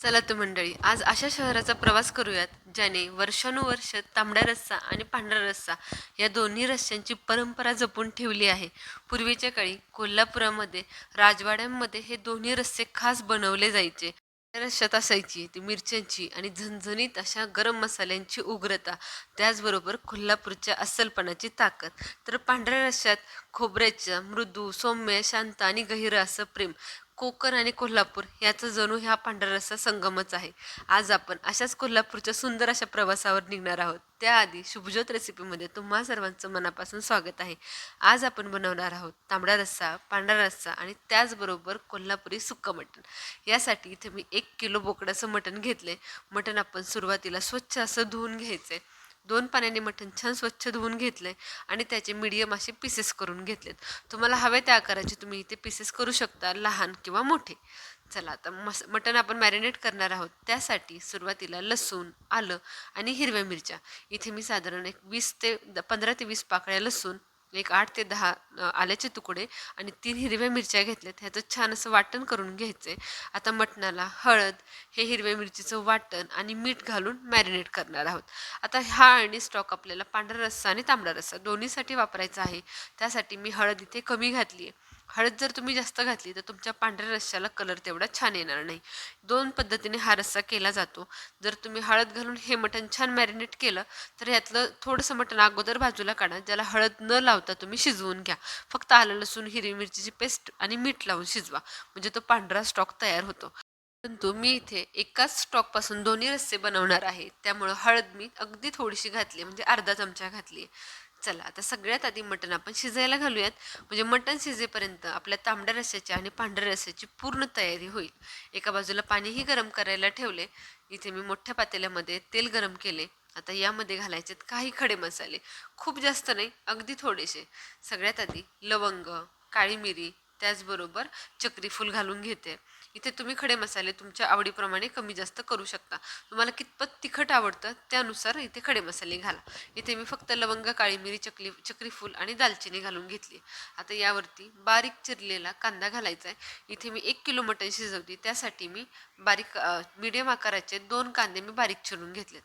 चला तर मंडळी आज अशा शहराचा प्रवास करूयात ज्याने वर्षानुवर्ष तांबडा रस्सा आणि पांढरा रस्सा या दोन्ही रस्स्यांची परंपरा जपून ठेवली आहे. पूर्वीच्या काळी कोल्हापुरामध्ये राजवाड्यांमध्ये हे दोन्ही रस्से खास बनवले जायचे. त्या असायची ती मिरच्यांची आणि झणझणीत अशा गरम मसाल्यांची उग्रता त्याचबरोबर कोल्हापूरच्या अस्सलपणाची ताकद. तर पांढऱ्या रश्श्यात खोबऱ्याचं मृदू सौम्य शांत आणि गहिरं असं प्रेम कोकण आणि कोल्हापूर याचा जणू ह्या पांढरा रस्सा संगमच आहे. आज आपण अशाच कोल्हापूरच्या सुंदर अशा प्रवासावर निघणार आहोत. त्याआधी शुभज्योत रेसिपीमध्ये तुम्हा सर्वांचं मनापासून स्वागत आहे. आज आपण बनवणार आहोत तांबडा रस्सा पांढरा रस्सा आणि त्याचबरोबर कोल्हापुरी सुक्कं मटण. यासाठी इथे मी एक किलो बोकडाचं मटण घेतले मटण आपण सुरुवातीला स्वच्छ असं धुवून घ्यायचं आहे दोन पाण्याने मटण छान स्वच्छ धुवून घेतले आणि त्याचे मीडियम असे पीसेस करून घेतलेत. तुम्हाला हवे त्या आकाराचे तुम्ही इथे पीसेस करू शकता लहान किंवा मोठे. चला आता मस मटण आपण मॅरिनेट करणार आहोत. त्यासाठी सुरुवातीला लसूण आलं आणि हिरव्या मिरच्या. इथे मी साधारण एक वीस ते द- पंधरा ते वीस पाकळ्या लसूण एक आठ ते दहा आल्याचे तुकडे आणि तीन हिरव्या मिरच्या घेतल्यात. ह्याचं छान असं वाटण करून घ्यायचं आहे आता मटणाला हळद हे हिरव्या मिरचीचं वाटण आणि मीठ घालून मॅरिनेट करणार आहोत. आता हा आणि स्टॉक आपल्याला पांढरा रस्सा आणि तांबडा रस्सा दोन्हीसाठी वापरायचा आहे. त्यासाठी मी हळद इथे कमी घातली आहे हळद जर तुम्ही जास्त घातली तर तुमच्या पांढऱ्या रश्श्याला कलर तेवढा छान येणार नाही. दोन पद्धतीने हा रस्सा केला जातो. जर तुम्ही हळद घालून हे मटण छान मॅरिनेट केलं तर यातलं थोडंसं मटण अगोदर बाजूला काढा. ज्याला हळद न लावता तुम्ही शिजवून घ्या. फक्त आलं लसूण हिरवी मिरचीची पेस्ट आणि मीठ लावून शिजवा. म्हणजे तो पांढरा स्टॉक तयार होतो. परंतु मी इथे एकाच स्टॉकपासून दोन्ही रस्से बनवणार आहे. त्यामुळं हळद मी अगदी थोडीशी घातली म्हणजे अर्धा चमचा घातली चला आता सगळ्यात आधी मटण आपण शिजायला घालूयात. म्हणजे मटण शिजेपर्यंत आपल्या तांबड्या रस्याची आणि पांढऱ्या रस्याची पूर्ण तयारी होईल. एका बाजूला पाणीही गरम करायला ठेवले. इथे मी मोठ्या पातेल्यामध्ये तेल गरम केले. आता यामध्ये घालायचे काही खडे मसाले. खूप जास्त नाही अगदी थोडेसे. सगळ्यात आधी लवंग काळी मिरी त्याचबरोबर चक्रीफूल घालून घेते. इथे तुम्ही खडे मसाले तुमच्या आवडीप्रमाणे कमी जास्त करू शकता. तुम्हाला कितपत तिखट आवडतं त्यानुसार इथे खडे मसाले घाला. इथे मी फक्त लवंग काळी मिरी चकली चक्रीफूल आणि दालचिनी घालून घेतली आता यावरती बारीक चिरलेला कांदा घालायचा आहे. इथे मी एक किलो मटण शिजवते त्यासाठी मी बारीक मिडियम आकाराचे दोन कांदे मी बारीक चिरून घेतलेत.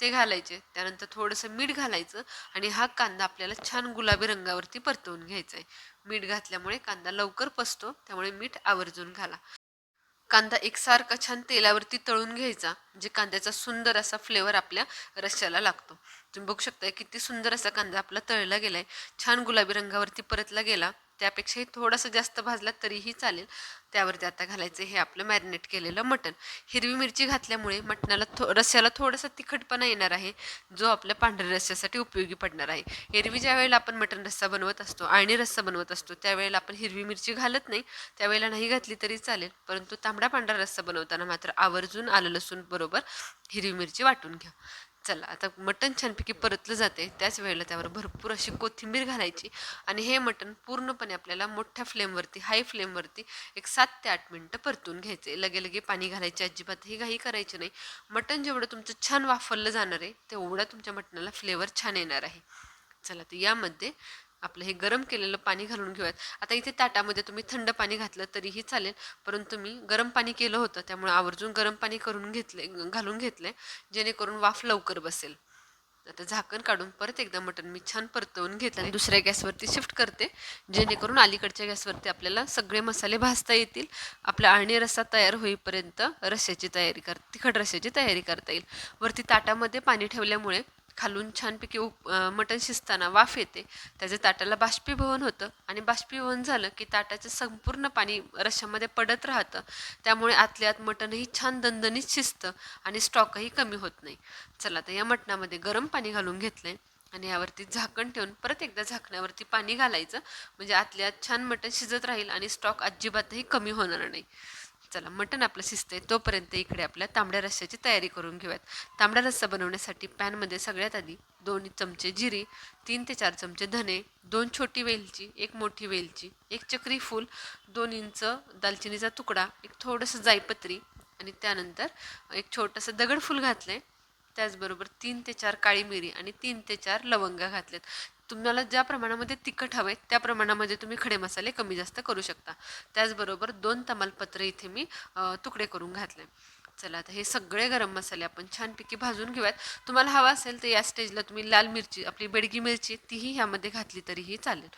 ते घालायचे. त्यानंतर थोडंसं मीठ घालायचं आणि हा कांदा आपल्याला छान गुलाबी रंगावरती परतवून घ्यायचा आहे. मीठ घातल्यामुळे कांदा लवकर पसतो त्यामुळे मीठ आवर्जून घाला. कांदा एकसारखा छान तेलावरती तळून घ्यायचा म्हणजे कांद्याचा सुंदर असा फ्लेवर आपल्या रश्श्याला लागतो. तुम्ही बघू शकता किती सुंदर असा कांदा आपला तळला गेलाय. छान गुलाबी रंगावरती परतला गेला. त्यापेक्षाही थोडंसं जास्त भाजला तरीही चालेल. त्यावरती आता घालायचं हे आपलं मॅरिनेट केलेलं मटण. हिरवी मिरची घातल्यामुळे मटणाला थो रस्स्याला थोडासा तिखटपणा येणार आहे. जो आपल्या पांढऱ्या रस्स्यासाठी उपयोगी पडणार आहे. एरवी ज्या वेळेला आपण मटण रस्सा बनवत असतो आणि रस्सा बनवत असतो त्यावेळेला आपण हिरवी मिरची घालत नाही. त्यावेळेला नाही घातली तरी चालेल. परंतु तांबडा पांढरा रस्सा बनवताना मात्र आवर्जून आलं लसूण बरोबर हिरवी मिरची वाटून घ्या. चला आता मटण छानपैकी परतलं जाते. त्याच वेळेला त्यावर भरपूर अशी कोथिंबीर घालायची आणि हे मटण पूर्णपणे आपल्याला मोठ्या फ्लेमवरती हाय फ्लेमवरती एक सात ते आठ मिनटं परतून घ्यायचे. लगे लगे पाणी घालायचे अजिबात ही घाई करायची नाही. मटण जेवढं तुमचं छान वाफरलं जाणार आहे तेवढा तुमच्या मटणाला फ्लेवर छान येणार आहे. चला तर यामध्ये आपलं हे गरम केलेलं पाणी घालून घेऊयात. आता इथे ताटामध्ये तुम्ही थंड पाणी घातलं तरीही चालेल परंतु मी गरम पाणी केलं होतं त्यामुळे आवर्जून गरम पाणी करून घेतले घालून घेतले जेणेकरून वाफ लवकर बसेल. आता झाकण काढून परत एकदा मटण मी छान परतवून घेतलं आणि दुसऱ्या गॅसवरती शिफ्ट करते जेणेकरून अलीकडच्या गॅसवरती आपल्याला सगळे मसाले भाजता येतील आपला आळणी रस्सा तयार होईपर्यंत रश्याची तयारी कर तिखट रश्याची तयारी करता येईल. वरती ताटामध्ये पाणी ठेवल्यामुळे खालून छानपैकी उप मटण शिजताना वाफ येते. त्याचे ताटाला बाष्पीभवन होतं आणि बाष्पीभवन झालं की ताटाचं संपूर्ण पाणी रश्यामध्ये पडत राहतं. त्यामुळे आतल्या आत मटणही छान दणदणीत शिजतं आणि स्टॉकही कमी होत नाही. चला तर या मटणामध्ये गरम पाणी घालून घेतलंय आणि यावरती झाकण ठेवून परत एकदा झाकण्यावरती पाणी घालायचं. म्हणजे आतल्या आत छान मटण शिजत राहील आणि स्टॉक अजिबातही कमी होणार नाही. चला मटण आपलं शिजतंय तोपर्यंत इकडे आपल्या तांबड्या रस्स्याची तयारी करून घेऊयात. तांबडा रस्सा बनवण्यासाठी पॅनमध्ये सगळ्यात आधी दोन चमचे जिरी तीन ते चार चमचे धने दोन छोटी वेलची एक मोठी वेलची एक चक्री फूल दोन इंच दालचिनीचा तुकडा एक थोडंसं जायपत्री आणि त्यानंतर एक छोटंसं दगडफूल घातलं आहे त्याचबरोबर तीन ते चार काळी मिरी आणि तीन ते चार लवंगा घातल्यात तुम्हाला ज्या प्रमाणामध्ये तिखट हवं आहे त्या प्रमाणामध्ये तुम्ही खडे मसाले कमी जास्त करू शकता. त्याचबरोबर दोन तमालपत्र इथे मी तुकडे करून घातले. चला आता हे सगळे गरम मसाले आपण छानपैकी भाजून घेऊयात. तुम्हाला हवा असेल तर या स्टेजला तुम्ही लाल मिरची आपली बेडगी मिरची तीही ह्यामध्ये घातली तरीही चालेल.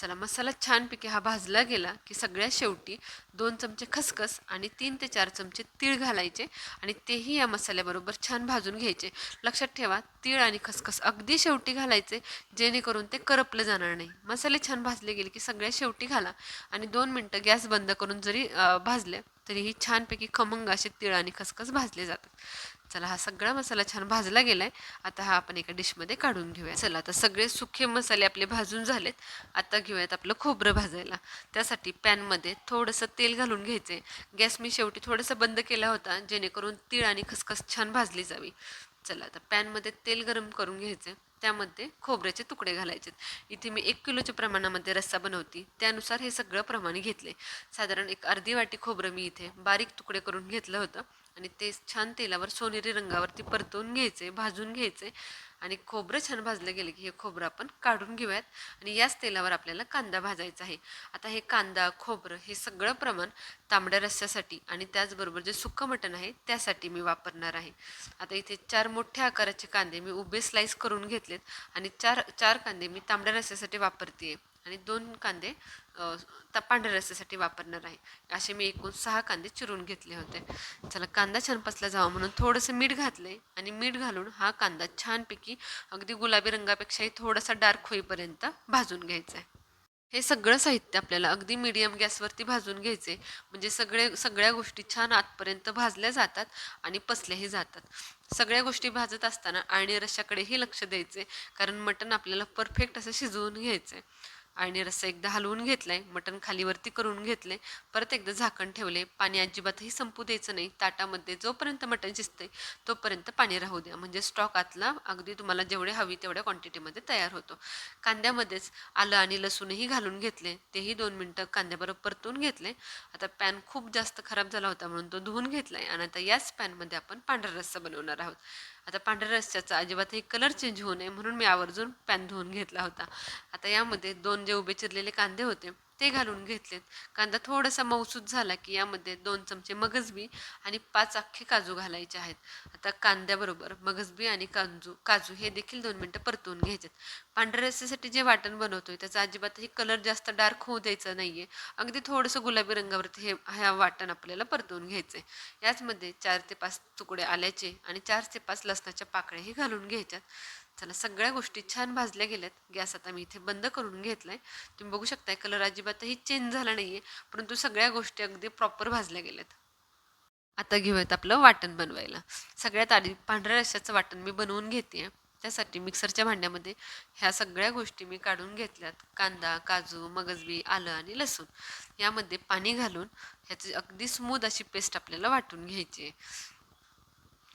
चला मसाला छानपैकी हा भाजला गेला की सगळ्यात शेवटी दोन चमचे खसखस आणि तीन ते चार चमचे तीळ घालायचे आणि तेही या मसाल्याबरोबर छान भाजून घ्यायचे. लक्षात ठेवा तीळ आणि खसखस अगदी शेवटी घालायचे जेणेकरून ते करपलं जाणार नाही. मसाले छान भाजले गेले की सगळ्यात शेवटी घाला आणि दोन मिनटं गॅस बंद करून जरी भाजले तरीही छानपैकी खमंग असे तिळ आणि खसखस भाजले जातात. चला हा सगळा मसाला छान भाजला गेलाय. आता हा आपण एका डिशमध्ये काढून घेऊया. चला आता सगळे सुखे मसाले आपले भाजून झालेत. आता घेऊयात आपलं खोबरं भाजायला. त्यासाठी पॅनमध्ये थोडंसं तेल घालून घ्यायचे गॅस मी शेवटी थोडंसं बंद केला होता जेणेकरून तीळ आणि खसखस छान भाजली जावी. चला आता पॅनमध्ये तेल गरम करून घ्यायचे. त्यामध्ये खोबऱ्याचे तुकडे घालायचे इथे मी एक किलोच्या प्रमाणामध्ये रस्सा बनवती. त्यानुसार हे सगळं प्रमाण घेतले साधारण एक अर्धी वाटी खोबरं मी इथे बारीक तुकडे करून घेतलं होतं. आणि ते छान तेलावर सोनेरी रंगावरती परतवून घ्यायचे भाजून घ्यायचे आणि खोबरं छान भाजलं गेलं की हे खोबरं आपण काढून घेऊयात. आणि याच तेलावर आपल्याला कांदा भाजायचा आहे. आता हे कांदा खोबरं हे सगळं प्रमाण तांबड्या रस्स्यासाठी आणि त्याचबरोबर जे सुक्कं मटण आहे त्यासाठी मी वापरणार आहे. आता इथे चार मोठ्या आकाराचे कांदे मी उभे स्लाईस करून घेतलेत आणि चार चार कांदे मी तांबड्या रस्स्यासाठी वापरते आहे आणि दोन कांदे पांढऱ्या रस्त्यासाठी वापरणार आहे. असे मी एकूण सहा कांदे चिरून घेतले होते. चला कांदा छान पसला जावा म्हणून थोडंसं मीठ घातले आणि मीठ घालून हा कांदा छानपैकी अगदी गुलाबी रंगापेक्षाही थोडासा डार्क होईपर्यंत भाजून घ्यायचा आहे हे सगळं साहित्य आपल्याला अगदी मीडियम गॅसवरती भाजून घ्यायचे म्हणजे सगळे सगळ्या गोष्टी छान आतपर्यंत भाजल्या जातात आणि पचल्याही जातात. सगळ्या गोष्टी भाजत असताना आणि रश्याकडेही लक्ष द्यायचे कारण मटण आपल्याला परफेक्ट असं शिजवून घ्यायचं आहे आणि रस्सा एकदा हलवून घेतलाय मटण खालीवरती करून घेतले परत एकदा झाकण ठेवले पाणी अजिबातही संपू द्यायचं नाही. ताटामध्ये जोपर्यंत मटण शिजते तोपर्यंत पाणी राहू द्या. म्हणजे स्टॉक आतला अगदी तुम्हाला जेवढे हवी तेवढ्या क्वांटिटीमध्ये तयार होतो. कांद्यामध्येच आलं आणि लसूणही घालून घेतले. तेही दोन मिनटं कांद्याबरोबर परतून घेतले. आता पॅन खूप जास्त खराब झाला होता म्हणून तो धुवून घेतला आहे आणि आता याच पॅनमध्ये आपण पांढरा रस्सा बनवणार आहोत. आता पांढऱ्या रस्स्याचा अजिबातही कलर चेंज होऊ नये म्हणून मी आवर्जून पॅन धुवून घेतला होता. आता यामध्ये दोन जे उभे चिरलेले कांदे होते ते घालून घेतलेत. कांदा थोडासा मऊसूत झाला की यामध्ये दोन चमचे मगजबी आणि पाच अख्खे काजू घालायचे आहेत. आता कांद्याबरोबर मगजबी आणि काजू काजू हे देखील दोन मिनटं परतवून घ्यायचेत. पांढऱ्या रस्स्यासाठी जे वाटण बनवतोय त्याचा अजिबातही कलर जास्त डार्क होऊ द्यायचा आहे अगदी थोडंसं गुलाबी रंगावरती हे ह्या वाटण आपल्याला परतवून आहे याचमध्ये चार ते पाच तुकडे आल्याचे आणि चार ते पाच लसणाच्या पाकळ्याही घालून घ्यायच्यात. चला सगळ्या गोष्टी छान भाजल्या गेल्यात. गॅस आता मी इथे बंद करून घेतला आहे तुम्ही बघू शकताय कलर अजिबातही चेंज झाला आहे परंतु सगळ्या गोष्टी अगदी प्रॉपर भाजल्या गेल्यात. आता घेऊयात आपलं वाटण बनवायला. सगळ्यात आधी पांढऱ्या रश्याचं वाटण मी बनवून घेते त्यासाठी मिक्सरच्या भांड्यामध्ये ह्या सगळ्या गोष्टी मी काढून घेतल्यात. कांदा काजू मगजबी आलं आणि लसूण. यामध्ये पाणी घालून ह्याची अगदी स्मूद अशी पेस्ट आपल्याला वाटून घ्यायची आहे.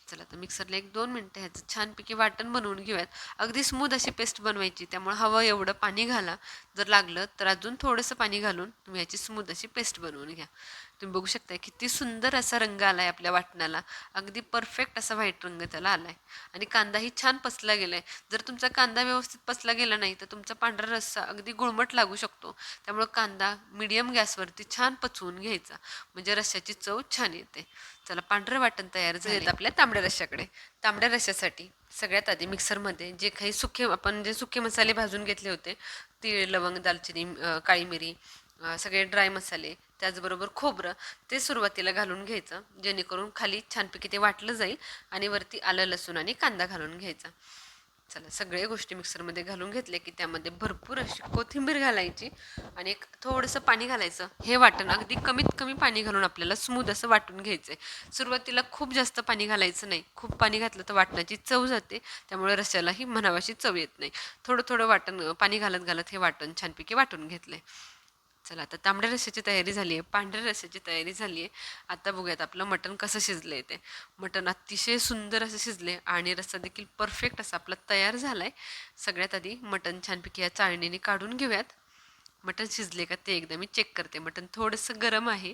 चला तर मिक्सरला एक दोन मिनटं ह्याचं छानपैकी वाटण बनवून घेऊयात. अगदी स्मूथ अशी पेस्ट बनवायची त्यामुळे हवं एवढं पाणी घाला. जर लागलं तर अजून थोडंसं पाणी घालून तुम्ही ह्याची स्मूथ अशी पेस्ट बनवून घ्या. तुम्ही बघू शकता किती सुंदर असा रंग आलाय आपल्या वाटणाला अगदी परफेक्ट असा व्हाईट रंग त्याला आलाय. आणि कांदाही छान पसला गेलाय. जर तुमचा कांदा व्यवस्थित पसला गेला नाही तर तुमचा पांढरा रस्सा अगदी गुळमट लागू शकतो. त्यामुळे कांदा मिडियम गॅसवरती छान पचवून घ्यायचा. म्हणजे रश्श्याची चव छान येते. चला पांढरं वाटण तयार झालं आपल्या तांबड्या रश्श्याकडे. तांबड्या रश्श्यासाठी सगळ्यात आधी मिक्सरमध्ये जे काही सुखे आपण जे सुके मसाले भाजून घेतले होते तीळ लवंग दालचिनी काळी मिरी सगळे ड्राय मसाले त्याचबरोबर खोबरं ते सुरुवातीला घालून घ्यायचं. जेणेकरून खाली छानपैकी ते वाटलं जाईल आणि वरती आलं लसूण आणि कांदा घालून घ्यायचा. चला सगळ्या गोष्टी मिक्सरमध्ये घालून घेतल्या की त्यामध्ये भरपूर अशी कोथिंबीर घालायची आणि एक थोडंसं पाणी घालायचं. हे वाटण अगदी कमीत कमी पाणी घालून आपल्याला स्मूथ असं वाटून घ्यायचं आहे सुरुवातीला खूप जास्त पाणी घालायचं नाही. खूप पाणी घातलं तर वाटणाची चव जाते. त्यामुळे रस्यालाही म्हणावाशी चव येत नाही. थोडं थोडं वाटण पाणी घालत घालत हे वाटण छानपैकी वाटून घेतलं आहे चला आता तांबड्या रस्स्याची तयारी झाली आहे पांढऱ्या रस्स्याची तयारी झाली आहे आता बघूयात आपलं मटण कसं शिजलं ते. मटण अतिशय सुंदर असं शिजले आणि रस्सा देखील परफेक्ट असा आपला तयार झाला आहे सगळ्यात आधी मटण छानपैकी या चाळणीने काढून घेऊयात. मटण शिजले का ते एकदा मी चेक करते. मटण थोडंसं गरम आहे.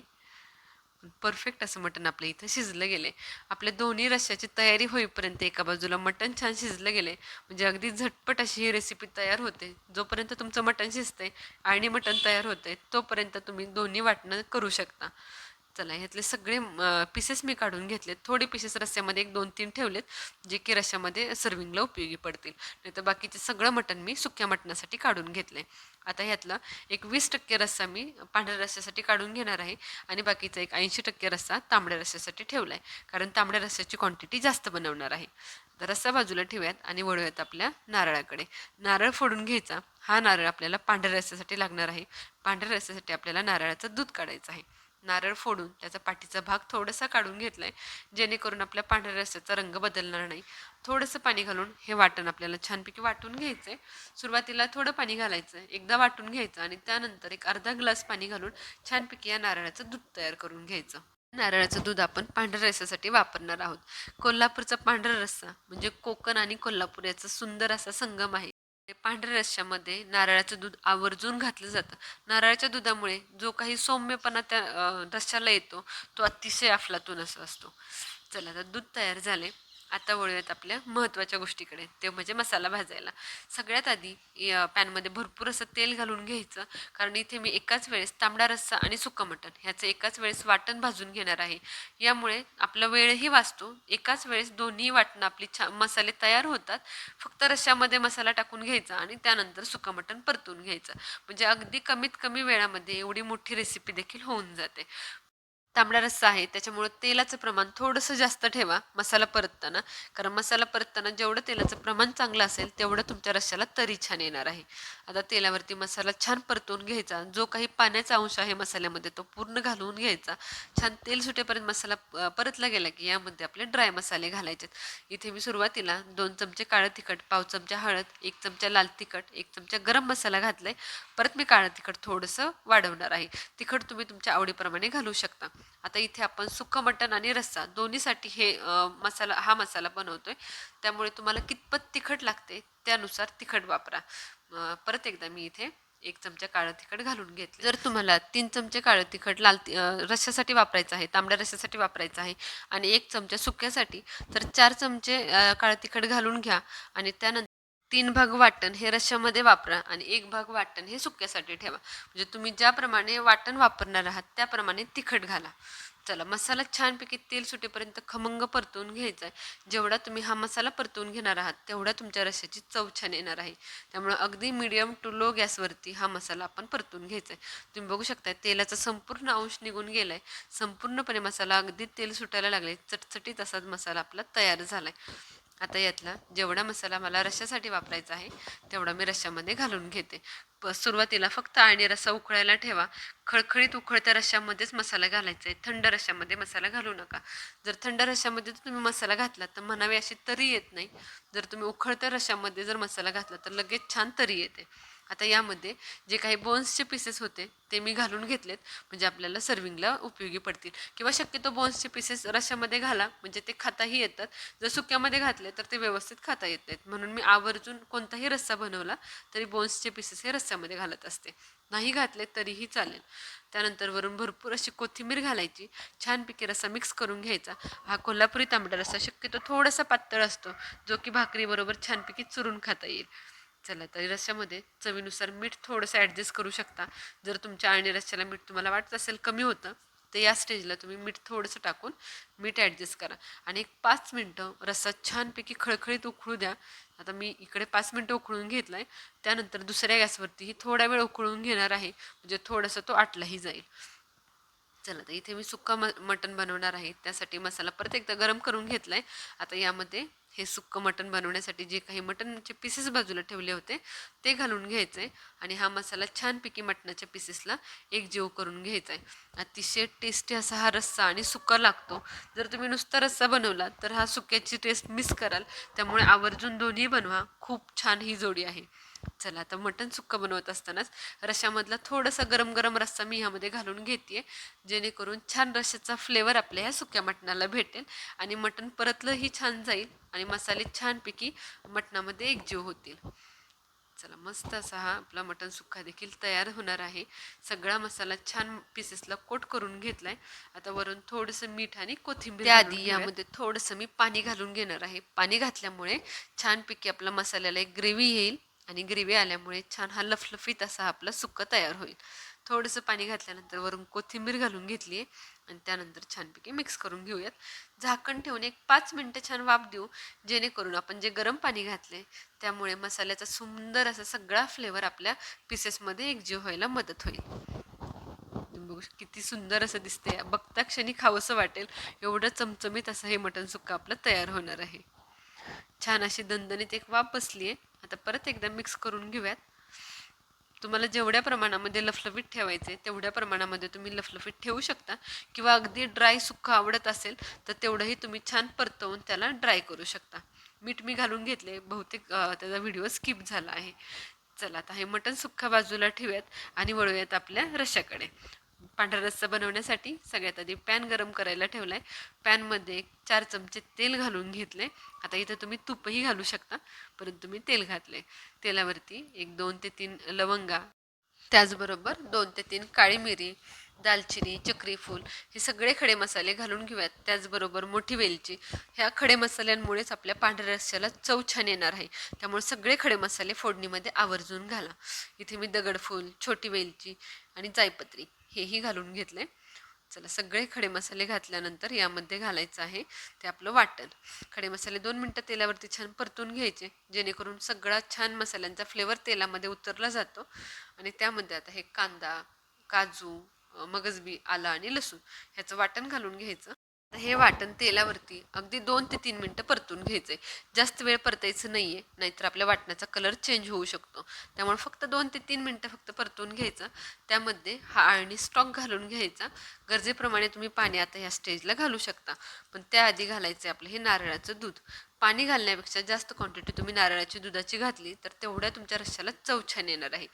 परफेक्ट असं मटण आपलं इथं शिजलं गेलंय. आपल्या दोन्ही रश्श्याची तयारी होईपर्यंत एका बाजूला मटण छान शिजलं गेलंय. म्हणजे अगदी झटपट अशी ही रेसिपी तयार होते. जोपर्यंत तुमचं मटण शिजतंय आणि मटण तयार होते तोपर्यंत तुम्ही दोन्ही वाटणं करू शकता. चला ह्यातले सगळे पीसेस मी काढून घेतलेत. थोडे पीसेस रस्स्यामध्ये एक दोन तीन ठेवलेत जे की रश्श्यामध्ये सर्विंगला उपयोगी पडतील. नाही तर बाकीचे सगळं मटण मी सुक्या मटणासाठी काढून घेतलंय. आता ह्यातला एक वीस टक्के रस्सा मी पांढऱ्या रस्स्यासाठी काढून घेणार आहे आणि बाकीचा एक ऐंशी टक्के रस्सा तांबड्या रस्स्यासाठी ठेवला आहे कारण तांबड्या रस्स्याची क्वांटिटी जास्त बनवणार आहे. तर रस्सा बाजूला ठेवूयात आणि वळूयात आपल्या नारळाकडे. नारळ फोडून घ्यायचा. हा नारळ आपल्याला पांढऱ्या रस्स्यासाठी लागणार आहे. पांढऱ्या रस्स्यासाठी आपल्याला नारळाचं दूध काढायचं आहे. नारळ फोडून त्याचा पाठीचा भाग थोडासा काढून घेतला आहे जेणेकरून आपल्या पांढऱ्या रस्त्याचा रंग बदलणार नाही. थोडंसं पाणी घालून हे वाटण आपल्याला छानपैकी वाटून घ्यायचं आहे सुरुवातीला थोडं पाणी घालायचं आहे एकदा वाटून घ्यायचं आणि त्यानंतर एक अर्धा ग्लास पाणी घालून छानपैकी या नारळाचं दूध तयार करून घ्यायचं. नारळाचं दूध आपण पांढऱ्या रस्सासाठी वापरणार आहोत. कोल्हापूरचा पांढरा रस्सा म्हणजे कोकण आणि कोल्हापूर याचा सुंदर असा संगम आहे. पांढऱ्या रश्श्यामध्ये नारळाचं दूध आवर्जून घातलं जातं. नारळाच्या दुधामुळे जो काही सौम्यपणा त्या रश्श्याला येतो तो अतिशय अफलातून असं असतो. चला आता दूध तयार झाले. आता वळूयात आपल्या महत्त्वाच्या गोष्टीकडे. ते म्हणजे मसाला भाजायला. सगळ्यात आधी पॅनमध्ये भरपूर असं तेल घालून घ्यायचं. कारण इथे मी एकाच वेळेस तांबडा रस्सा आणि सुका मटण ह्याचं एकाच वेळेस वाटण भाजून घेणार आहे. यामुळे आपला वेळही वाचतो. एकाच वेळेस दोन्ही वाटणं आपली छा मसाले तयार होतात. फक्त रश्श्यामध्ये मसाला टाकून घ्यायचा आणि त्यानंतर सुका मटण परतून घ्यायचं. म्हणजे अगदी कमीत कमी वेळामध्ये एवढी मोठी रेसिपी देखील होऊन जाते. तांबडा रस्सा आहे त्याच्यामुळं तेलाचं प्रमाण थोडंसं जास्त ठेवा मसाला परतताना. कारण मसाला परतताना जेवढं तेलाचं प्रमाण चांगलं असेल तेवढं तुमच्या रश्श्याला तरी छान येणार आहे. आता तेलावरती मसाला छान परतून घ्यायचा. जो काही पाण्याचा अंश आहे मसाल्यामध्ये तो पूर्ण घालून घ्यायचा. छान तेल सुटेपर्यंत मसाला परतला गेला की यामध्ये आपले ड्राय मसाले घालायचे इथे मी सुरुवातीला दोन चमचे काळं तिखट पाव चमचा हळद एक चमचा लाल तिखट एक चमचा गरम मसाला घातलाय. परत मी काळं तिखट थोडंसं वाढवणार आहे. तिखट तुम्ही तुमच्या आवडीप्रमाणे घालू शकता. आता इथे आपण सुक्कं मटण आणि रस्सा दोन्हीसाठी हे मसाला हा मसाला बनवतोय. त्यामुळे तुम्हाला कितपत तिखट लागते त्यानुसार तिखट वापरा. परत एकदा मी इथे एक चमचा काळं तिखट घालून घेतले. जर तुम्हाला तीन चमचे काळं तिखट लाल रश्श्यासाठी वापरायचं आहे तांबड्या रश्श्यासाठी वापरायचं आहे आणि एक चमचा सुक्यासाठी तर चार चमचे काळं तिखट घालून घ्या आणि त्यानंतर तीन भाग वाटण हे रश्श्यामध्ये वापरा आणि एक भाग वाटण हे सुक्यासाठी ठेवा. म्हणजे तुम्ही ज्याप्रमाणे वाटण वापरणार आहात त्याप्रमाणे तिखट घाला. चला मसाला छानपैकी तेल सुटेपर्यंत खमंग परतवून घ्यायचा आहे. जेवढा तुम्ही हा मसाला परतवून घेणार आहात तेवढा तुमच्या रश्श्याची चव छान येणार आहे. त्यामुळे अगदी मिडियम टू लो गॅसवरती हा मसाला आपण परतून घ्यायचा आहे. तुम्ही बघू शकता तेलाचा संपूर्ण अंश निघून गेला आहे संपूर्णपणे मसाला अगदी तेल सुटायला लागले चटचटीत असा मसाला आपला तयार झाला आहे आता यातला जेवढा मसाला मला रश्श्यासाठी वापरायचा आहे तेवढा मी रश्श्यामध्ये घालून घेते. प सुरुवातीला फक्त आणि रस्सा उकळायला ठेवा. खळखळीत उकळत्या रश्श्यामध्येच मसाला घालायचा आहे. थंड रश्श्यामध्ये मसाला घालू नका. जर थंड रश्श्यामध्ये जर तुम्ही मसाला घातला तर म्हणावी अशी तरी येत नाही. जर तुम्ही उकळत्या रश्श्यामध्ये जर मसाला घातला तर लगेच छान तरी येते. आता यामध्ये जे काही बोन्सचे पीसेस होते ते मी घालून घेतलेत. म्हणजे आपल्याला सर्विंगला उपयोगी पडतील. किंवा शक्यतो बोन्सचे पीसेस रशामध्ये घाला. म्हणजे ते खाताही येतात. जर सुक्यामध्ये घातले तर ते व्यवस्थित खाता येत नाहीत. म्हणून मी आवर्जून कोणताही रस्सा बनवला तरी बोन्सचे पीसेस हे रस्स्यामध्ये घालत असते. नाही घातले तरीही चालेल. त्यानंतर वरून भरपूर अशी कोथिंबीर घालायची. छानपैकी रस्सा मिक्स करून घ्यायचा. हा कोल्हापुरी तांबडा रस्सा शक्यतो थोडासा पातळ असतो जो की भाकरीबरोबर छानपैकी चुरून खाता येईल. चला तर रश्श्यामध्ये चवीनुसार मीठ थोडंसं ॲडजस्ट करू शकता. जर तुमच्या आणि रश्श्याला मीठ तुम्हाला वाटत असेल कमी होतं तर या स्टेजला तुम्ही मीठ थोडंसं टाकून मीठ ॲडजस्ट करा. आणि एक पाच मिनटं रस्सा छानपैकी खळखळीत उकळू द्या. आता मी इकडे पाच मिनटं उकळून घेतला आहे त्यानंतर दुसऱ्या गॅसवरतीही थोडा वेळ उकळून घेणार आहे. म्हणजे थोडंसं तो आटलाही जाईल. चला तर इथे मी सुक्का म मटण बनवणार आहे. त्यासाठी मसाला परत एकदा गरम करून घेतला आहे आता यामध्ये हे सुक्कं मटण बनवण्यासाठी जे काही मटणचे पीसेस बाजूला ठेवले होते ते घालून घ्यायचं आहे आणि हा मसाला छानपैकी मटणाच्या पीसेसला एक जीव करून घ्यायचा आहे. अतिशय टेस्टी असा हा रस्सा आणि सुका लागतो. जर तुम्ही नुसता रस्सा बनवला तर हा सुक्याची टेस्ट मिस कराल. त्यामुळे आवर्जून दोन्ही बनवा. खूप छान ही जोडी आहे. चला आता मटण सुक्का बनवत असतानाच रश्श्यामधला थोडासा गरम गरम रस्सा मी ह्यामध्ये घालून घेते जेणेकरून छान रश्श्याचा फ्लेवर आपल्या ह्या सुक्या मटणाला भेटेल आणि मटण परतलंही छान जाईल आणि मसाले छानपैकी मटणामध्ये एकजीव होतील. चला मस्त असा हा आपला मटण सुक्का देखील तयार होणार आहे. सगळा मसाला छान पीसेसला कोट करून घेतलाय. आता वरून थोडंसं मीठ आणि कोथिंबीर त्याआधी यामध्ये थोडंसं मी पाणी घालून घेणार आहे. पाणी घातल्यामुळे छानपैकी आपला मसाल्याला एक ग्रेव्ही येईल. आणि ग्रेव्ही आल्यामुळे छान हा लफलफीत असा आपला सुक्का तयार होईल. थोडंसं पाणी घातल्यानंतर वरून कोथिंबीर घालून घेतली आहे आणि त्यानंतर छानपैकी मिक्स करून घेऊयात. झाकण ठेवून एक पाच मिनटं छान वाफ देऊ जेणेकरून आपण जे गरम पाणी घातले त्यामुळे मसाल्याचा सुंदर असा सगळा फ्लेवर आपल्या पीसेसमध्ये एकजीव व्हायला मदत होईल. बघू किती सुंदर असं दिसते बघता क्षणी खावंसं वाटेल. एवढं चमचमीत असं हे मटण सुक्का आपलं तयार होणार आहे. छान अशी दणदणीत एक वाफ बसली आहे आता परत एकदा मिक्स करून घेऊयात. तुम्हाला जेवढ्या प्रमाणामध्ये लफलफीत ठेवायचे तेवढ्या प्रमाणामध्ये तुम्ही लफलफीत ठेवू शकता. किंवा अगदी ड्राय सुक्कं आवडत असेल तर तेवढंही तुम्ही छान परतवून त्याला ड्राय करू शकता. मीठ मी घालून घेतले बहुतेक त्याचा व्हिडिओ स्किप झाला आहे. चला आता हे मटण सुक्का बाजूला ठेवूयात आणि वळूयात आपल्या रशाकडे पांढरा रस्सा बनवण्यासाठी सगळ्यात आधी पॅन गरम करायला ठेवला आहे पॅनमध्ये एक चार चमचे तेल घालून घेतले आता इथं तुम्ही तूपही घालू शकता परंतु मी तेल घातले तेलावरती एक दोन ते तीन लवंगा त्याचबरोबर दोन ते तीन काळी मिरी दालचिनी चक्रीफूल हे सगळे खडे मसाले घालून घेऊयात. त्याचबरोबर मोठी वेलची. ह्या खडे मसाल्यांमुळेच आपल्या पांढऱ्या रस्स्याला चव छान येणार आहे. त्यामुळे सगळे खडे मसाले फोडणीमध्ये आवर्जून घाला. इथे मी दगडफूल छोटी वेलची आणि जायपत्री हेही घालून घेतले. चला सगळे खडे मसाले घातल्यानंतर यामध्ये घालायचं आहे. ते आपलं वाटण. खडे मसाले दोन मिनटं तेलावरती छान परतून घ्यायचे. जेणेकरून सगळा छान मसाल्यांचा फ्लेवर तेलामध्ये उतरला जातो. आणि त्यामध्ये आता हे कांदा काजू मगजबी आला आणि लसूण ह्याचं वाटण घालून घ्यायचं. हे वाटण तेलावरती अगदी दोन ते तीन मिनटं परतून घ्यायचंय. जास्त वेळ परतायचं नाहीये नाहीतर आपल्या वाटणाचा कलर चेंज होऊ शकतो. त्यामुळे फक्त दोन ते तीन मिनटं फक्त परतून घ्यायचं. त्यामध्ये हा आळणी स्टॉक घालून घ्यायचा. गरजेप्रमाणे तुम्ही पाणी आता ह्या स्टेजला घालू शकता. पण त्याआधी घालायचं आपलं हे नारळाचं दूध. पाणी घालण्यापेक्षा जास्त क्वांटिटी तुम्ही नारळाची दुधाची घातली तर तेवढ्या तुमच्या रश्श्याला चव छान येणार आहे.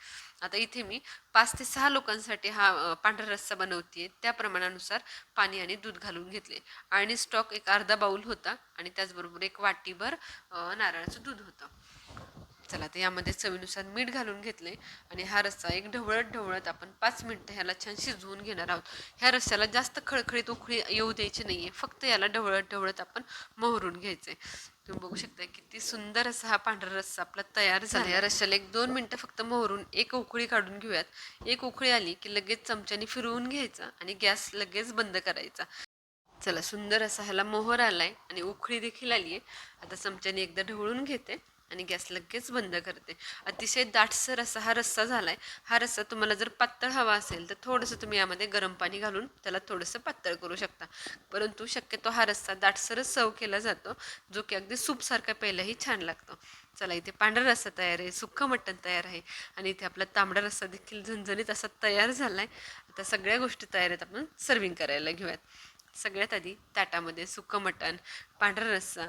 आता इथे मी पाच ते सहा लोकांसाठी हा पांढरा रस्सा बनवते त्या प्रमाणानुसार पाणी आणि दूध घालून घेतले. आणि स्टॉक एक अर्धा बाऊल होता आणि त्याचबरोबर एक वाटीभर नारळाचं दूध होतं. चला तर यामध्ये चवीनुसार मीठ घालून घेतले आणि हा रस्सा एक ढवळत ढवळत आपण पाच मिनटं ह्याला छान शिजवून घेणार आहोत. ह्या रस्स्याला जास्त खळखळीत उखळी येऊ द्यायची नाही आहे फक्त याला ढवळत ढवळत आपण मोहरून घ्यायचंय. तुम्ही बघू शकता किती सुंदर असा हा पांढरा रस्सा आपला तयार झाला. या रस्स्याला एक दोन मिनटं फक्त मोहरून एक उकळी काढून घेऊयात. एक उकळी आली की लगेच चमच्याने फिरवून घ्यायचा आणि गॅस लगेच बंद करायचा. चला सुंदर असा ह्याला मोहर आलाय आणि उकळी देखील आली आहे आता चमच्याने एकदा ढवळून घेते. आणि गॅस लगेच बंद करते. अतिशय दाटसर असा हा रस्सा झाला आहे हा रस्सा तुम्हाला जर पातळ हवा असेल तर थोडंसं तुम्ही यामध्ये गरम पाणी घालून त्याला थोडंसं पातळ करू शकता. परंतु शक्यतो हा रस्सा दाटसरच सर्व केला जातो जो की अगदी सूपसारखा प्यायलाही छान लागतो. चला इथे पांढरा रस्सा तयार आहे सुक्कं मटण तयार आहे आणि इथे आपला तांबडा रस्सा देखील झणझणीत असा तयार झाला आहे आता सगळ्या गोष्टी तयार आहेत आपण सर्विंग करायला घेऊयात. सगळ्यात आधी ताटामध्ये सुकं मटण पांढरा रस्सा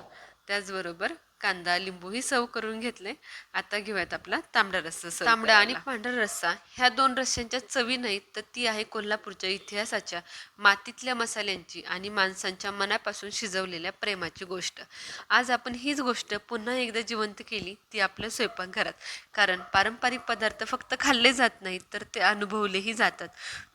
त्याचबरोबर कांदा लिंबूही सर्व करून घेतले. आता घेऊयात आपला तांबडा रस्सा तांबडा आणि पांढरा रस्सा. ह्या दोन रस्स्यांच्या चवी नाहीत तर ती आहे कोल्हापूरच्या इतिहासाच्या मातीतल्या मसाल्यांची आणि माणसांच्या मनापासून शिजवलेल्या प्रेमाची गोष्ट. आज आपण हीच गोष्ट पुन्हा एकदा जिवंत केली ती आपल्या स्वयंपाकघरात. कारण पारंपरिक पदार्थ फक्त खाल्ले जात नाहीत तर ते अनुभवलेही जातात.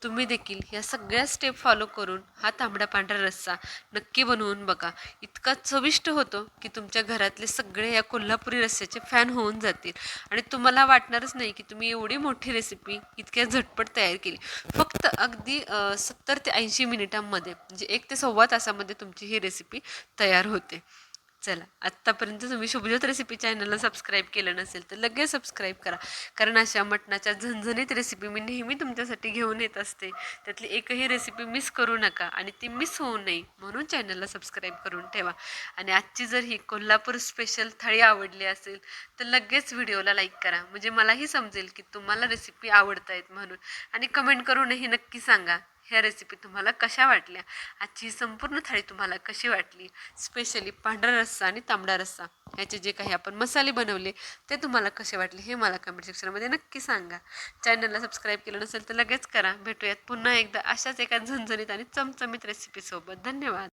तुम्ही देखील या सगळ्या स्टेप फॉलो करून हा तांबडा पांढरा रस्सा नक्की बनवून बघा. इतका चविष्ट होतो की तुमच्या घरातले सगळे या कोल्हापुरी रस्स्याचे फॅन होऊन जातील. आणि तुम्हाला वाटणारच नाही की तुम्ही एवढी मोठी रेसिपी इतक्या झटपट तयार केली. फक्त अगदी सत्तर ते ऐंशी मिनिटांमध्ये म्हणजे एक ते सव्वा तासामध्ये तुमची ही रेसिपी तयार होते. चला आत्तापर्यंत तुम्ही शुभज्योत रेसिपी चॅनलला सबस्क्राईब केलं नसेल तर लगेच सबस्क्राईब करा. कारण अशा मटणाच्या झणझणीत रेसिपी मी नेहमी तुमच्यासाठी घेऊन येत असते. त्यातली एकही रेसिपी मिस करू नका आणि ती मिस होऊ नये म्हणून चॅनलला सबस्क्राईब करून ठेवा. आणि आजची जर ही कोल्हापूर स्पेशल थाळी आवडली असेल तर लगेच व्हिडिओला लाईक करा. म्हणजे मलाही समजेल की तुम्हाला रेसिपी आवडतायत म्हणून. आणि कमेंट करूनही नक्की सांगा. ह्या रेसिपी तुम्हाला कशा वाटल्या? आजची ही संपूर्ण थाळी तुम्हाला कशी वाटली? स्पेशली पांढरा रस्सा आणि तांबडा रस्सा. ह्याचे जे काही आपण मसाले बनवले ते तुम्हाला कसे वाटले हे मला कमेंट सेक्शनमध्ये नक्की सांगा. चॅनलला सबस्क्राईब केलं नसेल तर लगेच करा. भेटूयात पुन्हा एकदा अशाच एका झणझणीत आणि चमचमीत रेसिपीसोबत धन्यवाद.